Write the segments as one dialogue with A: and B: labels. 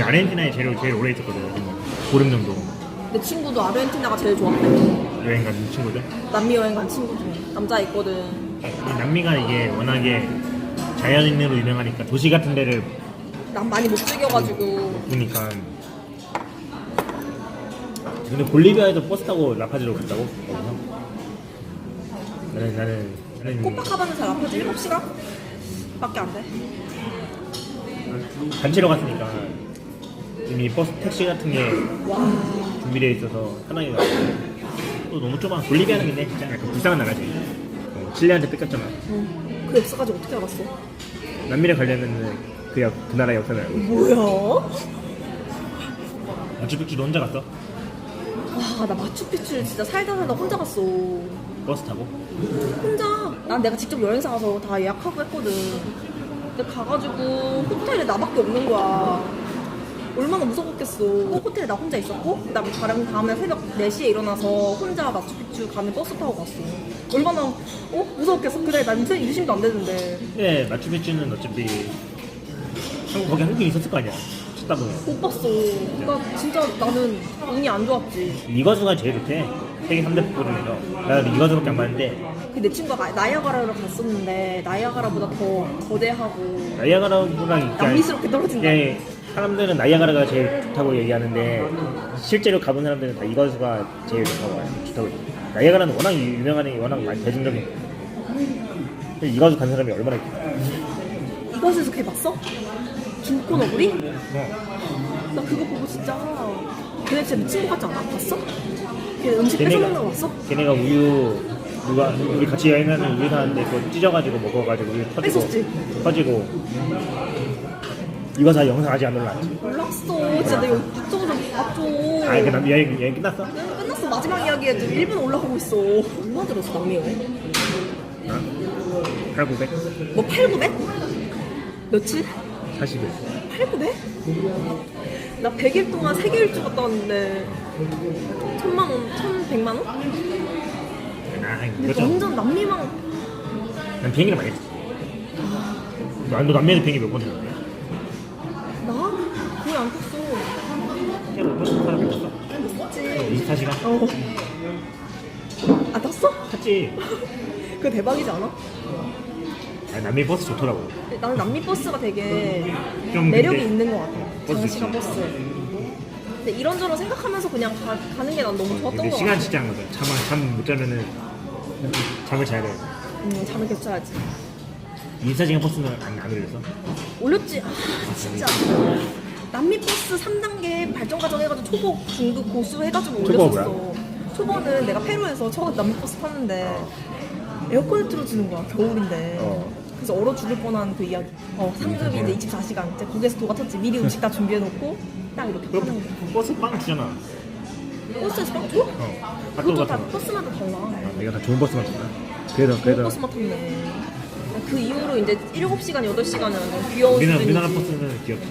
A: 근데 아르헨티나에 제일 제일 오래 있었거든. 보름 정도
B: 내 친구도 아르헨티나가 제일 좋았대.
A: 여행 간 친구들.
B: 남미 여행 간 친구 중에 남자 있거든.
A: 이 남미가 이게 워낙에 자연인으로 유명하니까 도시 같은 데를
B: 난 많이 못 즐겨가지고
A: 보니까. 근데 볼리비아에도 버스 타고 라파즈로 갔다고? 거기서? 나는 나는 나는
B: 코파카바나 라파즈 7시간? 밖에 안 돼.
A: 단체로 갔으니까 이미 버스 택시 같은 게
B: 와.
A: 준비되어 있어서 편하게 가고 또 너무 좁아 볼리비아는 근데 진짜 약간 불쌍한 나라지 어, 칠레한테 뺏겼잖아
B: 응. 그 역사까지 어떻게 알았어?
A: 남미를 가려면 그, 역- 그 나라 역사를 알고
B: 뭐야?
A: 마추픽추도 혼자 갔어
B: 와, 나 마추픽추를 진짜 살다 살다 혼자 갔어.
A: 버스 타고
B: 혼자. 난 내가 직접 여행사 가서 다 예약하고 했거든. 근데 가가지고 호텔에 나밖에 없는 거야. 얼마나 무서웠겠어. 호텔에 나 혼자 있었고, 그 다음에 다른 다음에 새벽 4시에 일어나서 혼자 마추픽추 가는 버스 타고 갔어. 얼마나 어 무서웠겠어. 그래, 난 인생 유심도 안 되는데
A: 근데 마추픽추는 어차피 한국 거기 한국인 있었을 거 아니야 찾다 보면
B: 못 봤어. 그러니까 진짜 나는 운이 안 좋았지.
A: 이거수가 제일 좋대 세계 3대 폭포중에서 나도 이거수밖에 안 봤는데
B: 그 내 친구가 나이아가라를 갔었는데 나이아가라보다 더 거대하고
A: 나이아가라랑
B: 남미스럽게 떨어진다.
A: 예, 사람들은 나이아가라가 제일 좋다고 얘기하는데 실제로 가본 사람들은 다 이거수가 제일 좋다고 해요. 나이아가라는 워낙 유명하니 워낙 많이 대중적인 근데 이거수 간 사람이 얼마나 있겠어
B: 이것에서 걔 봤어? 중고 너구리?
A: 어.
B: 나 그거 보고 진짜 걔네 진짜 미친 것 같지 않아? 봤어? 걔 음식 뺏어먹는 거 봤어?
A: 걔네가 우유 누가 우리 같이 여행하는 우유 사는데 그거 찢어가지고 먹어가지고 우유 터지고
B: 뺏었지?
A: 터지고 이거 다 영상 아직 안 올라왔지
B: 몰랐어 진짜 내가 유튜브 좀 봤죠
A: 아니 그 남- 여행 여행 끝났어?
B: 응, 끝났어 마지막 이야기에 지금 1분 올라가고 있어 얼마 들었어 남미 여행?
A: 어? 8 9 0
B: 0뭐 8, 900? 며칠?
A: 40일
B: 8, 900? 나 100일 동안 세계 일주 갔다 왔는데 천만 원, 천백만 원?
A: 아
B: 근데
A: 그렇죠
B: 완전 남미만
A: 난 비행기를 많이 했지 너, 너 남미에서 비행기 몇번 탔는데? 24시간?
B: 어. 안 탔어?
A: 탔지
B: 그거 대박이지 않아?
A: 아니, 남미 버스 좋더라고
B: 나는 남미 버스가 되게
A: 좀
B: 매력이
A: 근데-
B: 있는 것 같아.
A: 버스
B: 장시간. 버스. 근데 이런저런 생각하면서 그냥 가, 가는 게 난 너무 좋았던
A: 근데
B: 것
A: 시간
B: 같아.
A: 진짜 안 가죠 잠못 자면은 잠을 자야 돼
B: 음, 잠을 개쳐야지.
A: 24시간 버스는 안, 안 올렸어?
B: 올렸지. 아, 진짜. 남미 버스 3단계 발전 과정 해가지고 초보, 중급, 고수 해가지고
A: 초보가
B: 올렸었어. 초보는 내가 페루에서 처음 남미 버스 탔는데 에어컨을 틀어주는 거야. 겨울인데.
A: 어.
B: 그래서 얼어 죽을 뻔한 그 이야기. 어, 상급이 이제 24시간. 이제 국에서 도가 텄지. 미리 음식 다 준비해놓고 딱 이렇게
A: 그럼
B: 타는 거.
A: 버스 빵 주잖아
B: 버스에서 빵 줘?
A: 어
B: 그것도 다
A: 같은 거
B: 버스마다 달라.
A: 아, 내가 다 좋은 버스만 탔나? 그래도 그래도
B: 버스만 탔네. 그 이후로 이제 7시간, 8시간은 귀여운
A: 우리나라,
B: 수준이지.
A: 우리나라 버스는 귀엽지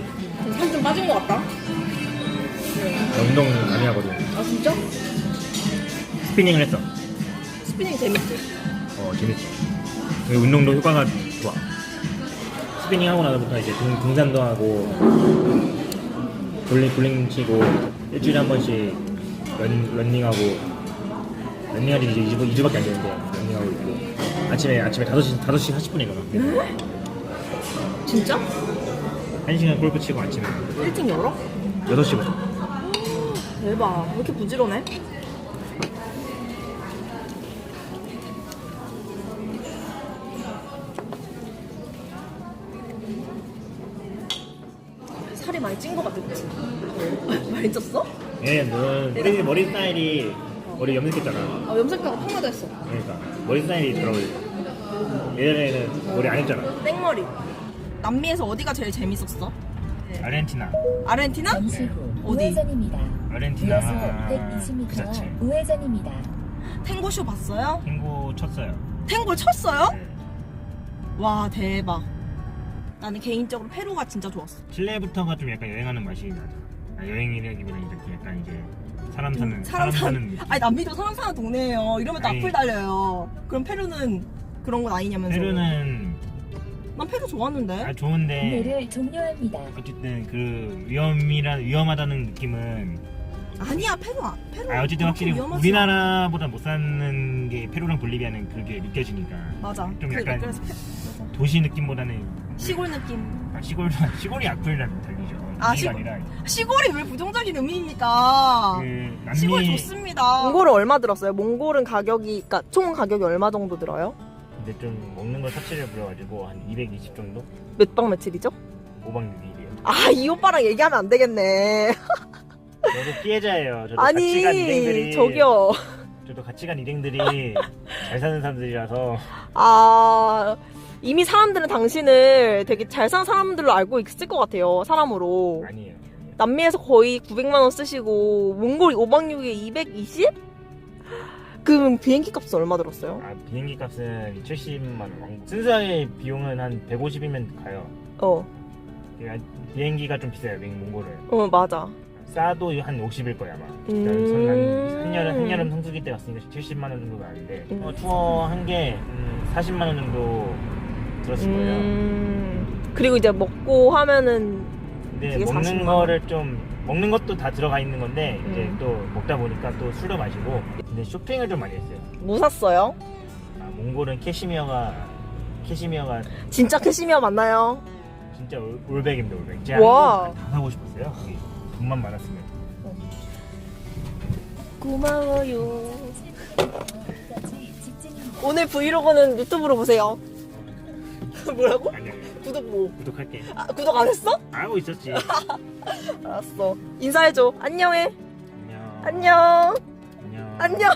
B: 살 좀 빠진 것 같다.
A: 나 운동 많이 하거든
B: 아 진짜?
A: 스피닝을 했어
B: 스피닝 재밌지?
A: 어 재밌지 그리고 운동도 효과가 좋아 스피닝 하고 나서부터 이제 등, 등산도 하고 볼링, 볼링 치고 일주일에 한 번씩 런, 런닝하고 런닝한 지 이제 2주, 2주밖에 안 되는데 런닝하고 있고 아침에 아침에 5시, 5시 40분에 일어나
B: 진짜?
A: 1시간 골프 치고 아침에
B: 일찍 열어?
A: 6시부터
B: 대박. 왜 이렇게 부지런해? 살이 많이 찐 것 같아, 그치? 많이 쪘어?
A: 예, 너 머리, 머리 스타일이 머리 염색했잖아
B: 아, 염색하고 펑마도 했어.
A: 그러니까 머리 스타일이 더라고 예전에는 머리 안 했잖아
B: 땡머리. 남미에서 어디가 제일 재밌었어?
A: 아르헨티나
B: 아르헨티나?
C: 잠시 후
B: 어디?
C: 우회전입니다.
A: 아르헨티나
C: 이어서
A: 그 자체
C: 120m 우회전입니다.
B: 탱고쇼 봤어요?
A: 탱고 쳤어요
B: 탱고를 쳤어요?
A: 네.
B: 와 대박. 나는 개인적으로 페루가 진짜 좋았어.
A: 칠레부터가 좀 약간 여행하는 맛이 나죠 아, 여행이라기보다는 이렇게 약간 이제 사람 사는
B: 사람 사는
A: 사는 느낌.
B: 아니 남미도 사람 사는 동네예요. 이러면 또
A: 아니.
B: 악플 달려요. 그럼 페루는 그런 건 아니냐면서.
A: 페루는
D: 난 페루 좋았는데.
A: 아 좋은데
C: 구매를 종료합니다.
A: 어쨌든 그 위험이란 위험하다는 느낌은
D: 아니야 페루 안- 페루.
A: 아 어쨌든 확실히
D: 위험하지
A: 우리나라보다 못 사는 게 페루랑 볼리비아는 그게 느껴지니까
D: 맞아.
A: 좀
D: 그-
A: 약간
D: 그래서 페-
A: 도시 느낌보다는
D: 시골 느낌.
A: 아, 시골 시골이 악플이랑 달리죠.
D: 아, 시골-
A: 아니라
D: 시골이 왜 부정적인 의미입니까?
A: 그 남미
D: 시골 좋습니다.
B: 몽골은 얼마 들었어요? 몽골은 가격이, 그러니까 총 가격이 얼마 정도 들어요?
A: 근데 좀 먹는 걸 사치를 부려가지고 한 220 정도?
B: 몇 박 며칠이죠?
A: 5박 6일이에요.
B: 아, 이 오빠랑 얘기하면 안 되겠네.
A: 저도 피해자예요. 저도 같이 간 일행들이
B: 아니, 저기요.
A: 저도 같이 간 일행들이 잘 사는 사람들이라서
B: 아, 이미 사람들은 당신을 되게 잘 사는 사람들로 알고 있을 것 같아요. 사람으로.
A: 아니에요.
B: 남미에서 거의 900만 원 쓰시고, 몽골 5박 6일에 220? 그럼 비행기 값은 얼마 들었어요?
A: 아 비행기 값은 70만 원. 순수하게 비용은 한 150이면 가요.
B: 어,
A: 그러니까 비행기가 좀 비싸요. 몽골은.
B: 어, 맞아.
A: 싸도 한 50일 거야 아마.
B: 음.
A: 그러니까 한, 한여름 한여름 성수기 때 갔으니까 70만 원 정도 나는데
B: 음.
A: 어, 투어 한게 음, 40만 원 정도 들었을 거예요.
B: 음, 그리고 이제 먹고 하면은,
A: 근데
B: 그게 40만
A: 먹는
B: 원.
A: 거를 좀 먹는 것도 다 들어가 있는 건데 이제
B: 음.
A: 또 먹다 보니까 또 술도 마시고 근데 쇼핑을 좀 많이 했어요.
B: 뭐 샀어요?
A: 아, 몽골은 캐시미어가 캐시미어가
B: 진짜 캐시미어 맞나요?
A: 진짜 올- 올백입니다 올백. 제가
B: 와.
A: 한국 다 사고 싶었어요. 거기 돈만 많았으면.
B: 고마워요. 오늘 브이로그는 유튜브로 보세요. 뭐라고?
A: 아니
B: 구독 뭐?
A: 구독할게.
B: 아, 구독 안 했어?
A: 알고 있었지.
B: 알았어. 인사해줘. 안녕해.
A: 안녕.
B: 안녕.
A: 안녕.
B: 안녕.